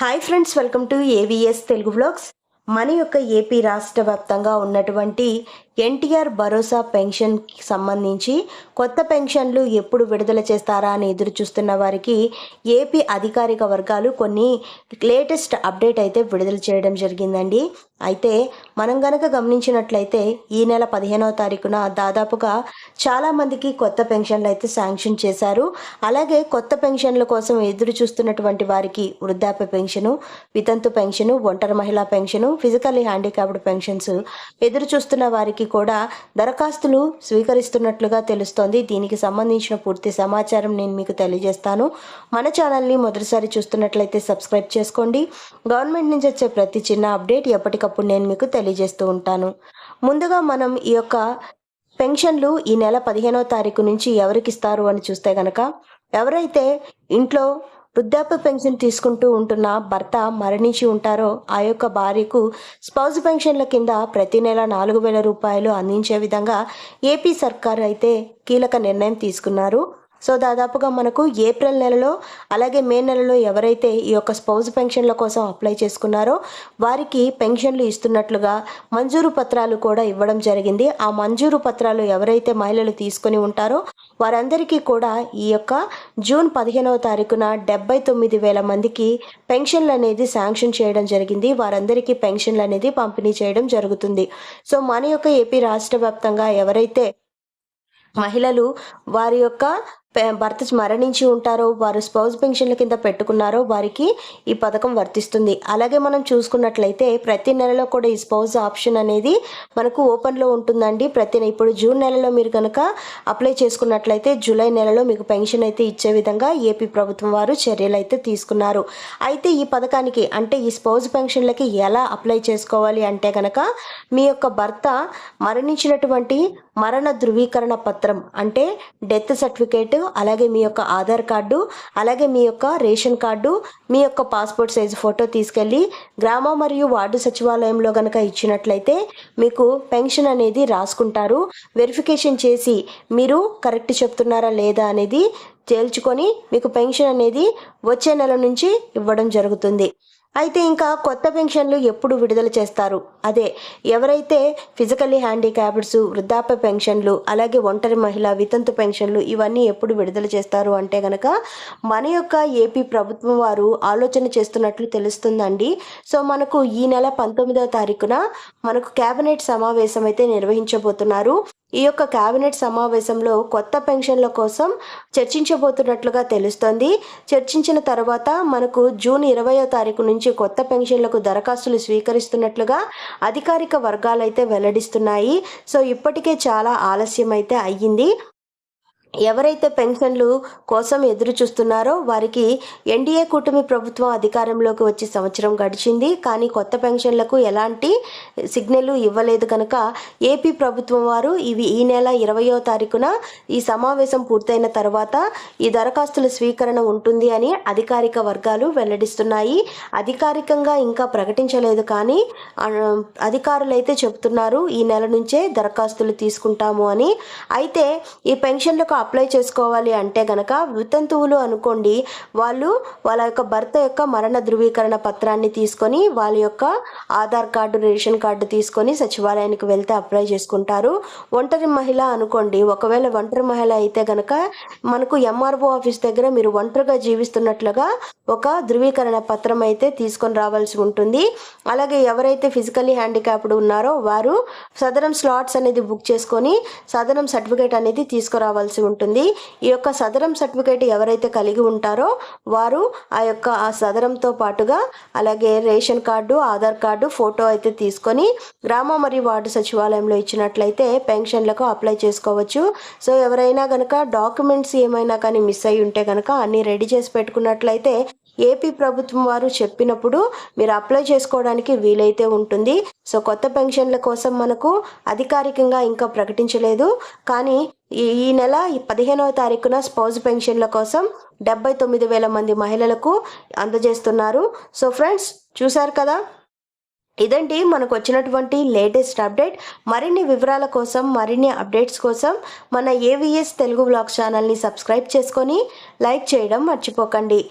Hi friends welcome to AVS Telugu blogs మన యొక్క AP రాష్ట్ర వ్యాప్తంగా ఉన్నటువంటి ఎన్టీఆర్ భరోసా పెన్షన్కి సంబంధించి కొత్త పెన్షన్లు ఎప్పుడు విడుదల చేస్తారా అని ఎదురు చూస్తున్న వారికి ఏపీ అధికారిక వర్గాలు కొన్ని లేటెస్ట్ అప్డేట్ అయితే విడుదల చేయడం జరిగిందండి. అయితే మనం గనక గమనించినట్లయితే ఈ నెల పదిహేనవ తారీఖున దాదాపుగా చాలామందికి కొత్త పెన్షన్లు అయితే శాంక్షన్ చేశారు. అలాగే కొత్త పెన్షన్ల కోసం ఎదురు చూస్తున్నటువంటి వారికి వృద్ధాప్య పెన్షను వితంతు పెన్షను ఒంటరి మహిళా పెన్షను ఫిజికల్లీ హ్యాండిక్యాప్డ్ పెన్షన్స్ ఎదురు చూస్తున్న వారికి కూడా దరఖాస్తులు స్వీకరిస్తున్నట్లుగా తెలుస్తోంది. దీనికి సంబంధించిన పూర్తి సమాచారం నేను మీకు తెలియజేస్తాను. మన ఛానల్ని మొదటిసారి చూస్తున్నట్లయితే సబ్స్క్రైబ్ చేసుకోండి. గవర్నమెంట్ నుంచి వచ్చే ప్రతి చిన్న అప్డేట్ ఎప్పటికప్పుడు నేను మీకు తెలియజేస్తూ ఉంటాను. ముందుగా మనం ఈ యొక్క పెన్షన్లు ఈ నెల పదిహేనో తారీఖు నుంచి ఎవరికి ఇస్తారు అని చూస్తే గనక ఎవరైతే ఇంట్లో వృద్ధాప్య పెన్షన్ తీసుకుంటూ ఉంటున్న భర్త మరణించి ఉంటారో ఆ యొక్క భార్యకు స్పౌజ్ పెన్షన్ల కింద ప్రతి నెల నాలుగు వేల రూపాయలు అందించే విధంగా ఏపీ సర్కార్ అయితే కీలక నిర్ణయం తీసుకున్నారు. సో దాదాపుగా మనకు ఏప్రిల్ నెలలో అలాగే మే నెలలో ఎవరైతే ఈ యొక్క స్పౌజ్ పెన్షన్ల కోసం అప్లై చేసుకున్నారో వారికి పెన్షన్లు ఇస్తున్నట్లుగా మంజూరు పత్రాలు కూడా ఇవ్వడం జరిగింది. ఆ మంజూరు పత్రాలు ఎవరైతే మహిళలు తీసుకొని ఉంటారో వారందరికీ కూడా ఈ యొక్క జూన్ పదిహేనవ తారీఖున డెబ్బై తొమ్మిది వేల మందికి పెన్షన్లు అనేది శాంక్షన్ చేయడం జరిగింది. వారందరికీ పెన్షన్లు అనేది పంపిణీ చేయడం జరుగుతుంది. సో మన యొక్క ఏపీ రాష్ట్ర వ్యాప్తంగా ఎవరైతే మహిళలు వారి యొక్క భర్త మరణించి ఉంటారో వారు స్పౌస్ పెన్షన్ల కింద పెట్టుకున్నారో వారికి ఈ పథకం వర్తిస్తుంది. అలాగే మనం చూసుకున్నట్లయితే ప్రతి నెలలో కూడా ఈ స్పౌజ్ ఆప్షన్ అనేది మనకు ఓపెన్లో ఉంటుందండి. ప్రతి ఇప్పుడు జూన్ నెలలో మీరు కనుక అప్లై చేసుకున్నట్లయితే జూలై నెలలో మీకు పెన్షన్ అయితే ఇచ్చే విధంగా ఏపీ ప్రభుత్వం వారు చర్యలు అయితే తీసుకున్నారు. అయితే ఈ పథకానికి అంటే ఈ స్పౌజ్ పెన్షన్లకి ఎలా అప్లై చేసుకోవాలి అంటే కనుక మీ యొక్క భర్త మరణించినటువంటి మరణ ధృవీకరణ పత్రం అంటే డెత్ సర్టిఫికేట్ అలాగే మీ యొక్క ఆధార్ కార్డు అలాగే మీ యొక్క రేషన్ కార్డు మీ యొక్క పాస్పోర్ట్ సైజ్ ఫోటో తీసుకెళ్ళి గ్రామ మరియు వార్డు సచివాలయంలో కనుక ఇచ్చినట్లయితే మీకు పెన్షన్ అనేది రాసుకుంటారు. వెరిఫికేషన్ చేసి మీరు కరెక్ట్ చెప్తున్నారా లేదా అనేది తేల్చుకొని మీకు పెన్షన్ అనేది వచ్చే నెల నుంచి ఇవ్వడం జరుగుతుంది. అయితే ఇంకా కొత్త పెన్షన్లు ఎప్పుడు విడుదల చేస్తారు? అదే ఎవరైతే ఫిజికల్లీ హ్యాండిక్యాప్డ్స్ వృద్ధాప్య పెన్షన్లు అలాగే ఒంటరి మహిళ వితంతు పెన్షన్లు ఇవన్నీ ఎప్పుడు విడుదల చేస్తారు అంటే గనక మన యొక్క ఏపీ ప్రభుత్వం వారు ఆలోచన చేస్తున్నట్లు తెలుస్తుందండి. సో మనకు ఈ నెల పంతొమ్మిదవ తారీఖున మనకు కేబినెట్ సమావేశం అయితే నిర్వహించబోతున్నారు. ఈ యొక్క కేబినెట్ సమావేశంలో కొత్త పెన్షన్ల కోసం చర్చించబోతున్నట్లుగా తెలుస్తోంది. చర్చించిన తర్వాత మనకు జూన్ ఇరవయో తారీఖు నుంచి కొత్త పెన్షన్లకు దరఖాస్తులు స్వీకరిస్తున్నట్లుగా అధికారిక వర్గాలు అయితే వెల్లడిస్తున్నాయి. సో ఇప్పటికే చాలా ఆలస్యం అయితే అయ్యింది. ఎవరైతే పెన్షన్లు కోసం ఎదురు చూస్తున్నారో వారికి ఎన్డీఏ కూటమి ప్రభుత్వం అధికారంలోకి వచ్చి సంవత్సరం గడిచింది. కానీ కొత్త పెన్షన్లకు ఎలాంటి సిగ్నల్ ఇవ్వలేదు కనుక ఏపీ ప్రభుత్వం వారు ఇవి ఈ నెల ఇరవయో తారీఖున ఈ సమావేశం పూర్తయిన తర్వాత ఈ దరఖాస్తుల స్వీకరణ ఉంటుంది అని అధికారిక వర్గాలు వెల్లడిస్తున్నాయి. అధికారికంగా ఇంకా ప్రకటించలేదు కానీ అధికారులైతే అధికారులు అయితే చెబుతున్నారు ఈ నెల నుంచే దరఖాస్తులు తీసుకుంటాము అని. అయితే ఈ పెన్షన్లకు అప్లై చేసుకోవాలి అంటే గనక వితంతువులు అనుకోండి వాళ్ళు వాళ్ళ యొక్క భర్త యొక్క మరణ ధృవీకరణ పత్రాన్ని తీసుకొని వాళ్ళ యొక్క ఆధార్ కార్డు రేషన్ కార్డు తీసుకొని సచివాలయానికి వెళ్తే అప్లై చేసుకుంటారు. ఒంటరి మహిళ అనుకోండి ఒకవేళ ఒంటరి మహిళ అయితే గనక మనకు ఎంఆర్ఓ ఆఫీస్ దగ్గర మీరు ఒంటరిగా జీవిస్తున్నట్లుగా ఒక ధృవీకరణ పత్రం అయితే తీసుకొని రావాల్సి ఉంటుంది. అలాగే ఎవరైతే ఫిజికల్లీ హ్యాండిక్యాప్డ్ ఉన్నారో వారు సదరం స్లాట్స్ అనేది బుక్ చేసుకొని సదరం సర్టిఫికేట్ అనేది తీసుకురావాల్సి ఉంటుంది ఉంటుంది. ఈ యొక్క సదరం సర్టిఫికేట్ ఎవరైతే కలిగి ఉంటారో వారు ఆ యొక్క ఆ సదరంతో పాటుగా అలాగే ration card Aadhaar card photo అయితే తీసుకొని గ్రామ మరియు వార్డు సచివాలయంలో ఇచ్చినట్లయితే పెన్షన్లకు అప్లై చేసుకోవచ్చు. సో ఎవరైనా కనుక డాక్యుమెంట్స్ ఏమైనా కానీ మిస్ అయి ఉంటే కనుక అన్ని రెడీ చేసి పెట్టుకున్నట్లయితే ఏపీ ప్రభుత్వం వారు చెప్పినప్పుడు మీరు అప్లై చేసుకోవడానికి వీలైతే ఉంటుంది. సో కొత్త పెన్షన్ల కోసం మనకు అధికారికంగా ఇంకా ప్రకటించలేదు. కానీ ఈ నెల ఈ పదిహేనవ తారీఖున స్పౌజ్ పెన్షన్ల కోసం డెబ్బై తొమ్మిది వేల మంది మహిళలకు అందజేస్తున్నారు. సో ఫ్రెండ్స్ చూశారు కదా? ఇదండి మనకు వచ్చినటువంటి లేటెస్ట్ అప్డేట్. మరిన్ని వివరాల కోసం మరిన్ని అప్డేట్స్ కోసం మన ఏవిఎస్ తెలుగు బ్లాగ్ ఛానల్ని సబ్స్క్రైబ్ చేసుకొని లైక్ చేయడం మర్చిపోకండి.